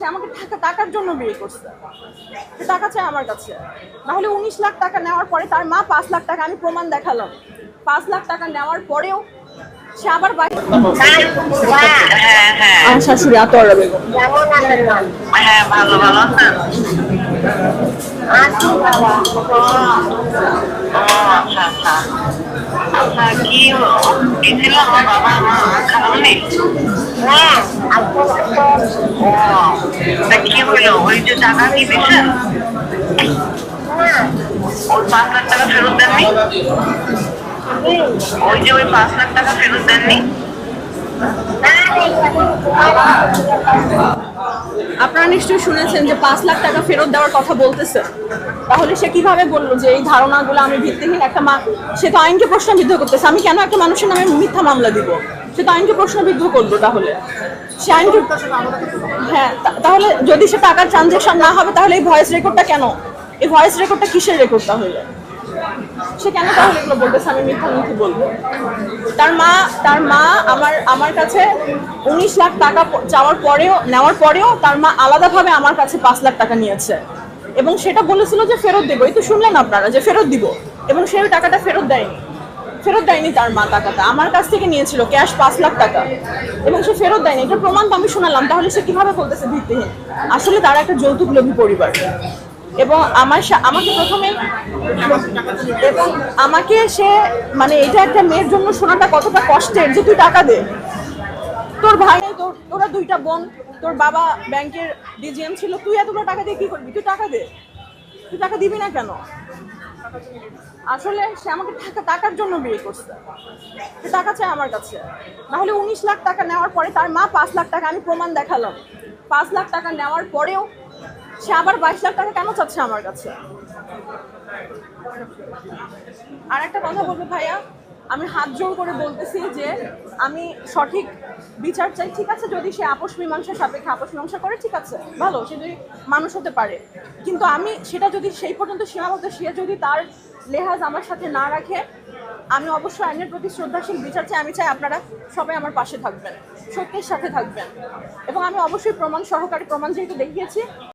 সে আমাকে টাকা টাকার জন্য বিয়ে করছে। টাকা চাই আমার কাছে। নাহলে উনিশ লাখ টাকা নেওয়ার পরে তার মা পাঁচ লাখ টাকা আমি প্রমাণ দেখালাম। পাঁচ লাখ টাকা নেওয়ার পরেও সে আবার আমার শাশুড়ি বেগম কি বাবা আপনারা নিশ্চয়ই শুনেছেন যে পাঁচ লাখ টাকা ফেরত দেওয়ার কথা বলতেছে। তাহলে সে কীভাবে বলল যে এই ধারণাগুলো আমি ভিত্তিহীন একটা মা সে তো আইনকে প্রশ্নবিদ্ধ করতেছে। আমি কেন একটা মানুষের নামে মিথ্যা মামলা দিব? সে তো আইনকে প্রশ্নবিদ্ধ করব তাহলে। সে আইনকে হ্যাঁ তাহলে যদি সে টাকার ট্রানজেকশন না হবে, তাহলে এই ভয়েস রেকর্ডটা কেন? এই ভয়েস রেকর্ডটা কিসের রেকর্ড তাহলে? সে কেন তাহলে এগুলো বলতেছে? আমি মিথ্যা মিথ্যে বলব। তার মা তার মা আমার আমার কাছে উনিশ লাখ টাকা চাওয়ার পরেও, নেওয়ার পরেও তার মা আলাদাভাবে আমার কাছে পাঁচ লাখ টাকা নিয়েছে। এবং সেটা বলেছিল যে ফেরত দেবো। এই তো শুনলেন আপনারা যে ফেরত দিব। এবং সে ওই টাকাটা ফেরত দেয়নি। ফেরত দেয়নি তার মা টাকাটা আমার কাছ থেকে নিয়েছিল ক্যাশ পাঁচ লাখ টাকা। এবং সে ফেরত দেয়নি। এটা প্রমাণ তো আমি শোনালাম। তাহলে সে কীভাবে বলতেছে ভিত্তিহীন? আসলে তারা একটা যৌতুক লোভী পরিবার। এবং আমার আমাকে প্রথমে এবং আমাকে সে মানে এটা একটা মেয়ের জন্য শোনাটা কতটা কষ্টের যে তুই টাকা দে। তোর ভাই তোর, তোরা দুইটা বোন, তোর বাবা ব্যাংকের ডিজিএম ছিল, তুই এতগুলো টাকা দিয়ে কি করবি? তুই টাকা দে। তুই টাকা দিবি না কেন? আসলে সে আমাকে টাকা টাকার জন্য বিয়ে করছে। সে টাকা চাই আমার কাছে। নাহলে উনিশ লাখ টাকা নেওয়ার পরে তার মা পাঁচ লাখ টাকা, আমি প্রমাণ দেখালাম। পাঁচ লাখ টাকা নেওয়ার পরেও সে আবার বাইশ লাখ টাকা কেন চাচ্ছে আমার কাছে? আর একটা কথা বলব ভাইয়া আমি হাত জোর করে বলতেছি যে আমি সঠিক বিচার চাই, ঠিক আছে? যদি সে আপোষ মীমাংসা সাপেক্ষে আপোষ মীমাংসা করে, ঠিক আছে। ভালো, সে যদি মানুষ হতে পারে। কিন্তু আমি সেটা যদি সেই পর্যন্ত সীমাবদ্ধ সে যদি তার লেহাজ আমার সাথে না রাখে, আমি অবশ্যই আইনের প্রতি শ্রদ্ধাশীল বিচার চাই। আমি চাই আপনারা সবাই আমার পাশে থাকবেন, সত্যের সাথে থাকবেন। এবং আমি অবশ্যই প্রমাণ সহকারে প্রমাণ যেহেতু দেখিয়েছি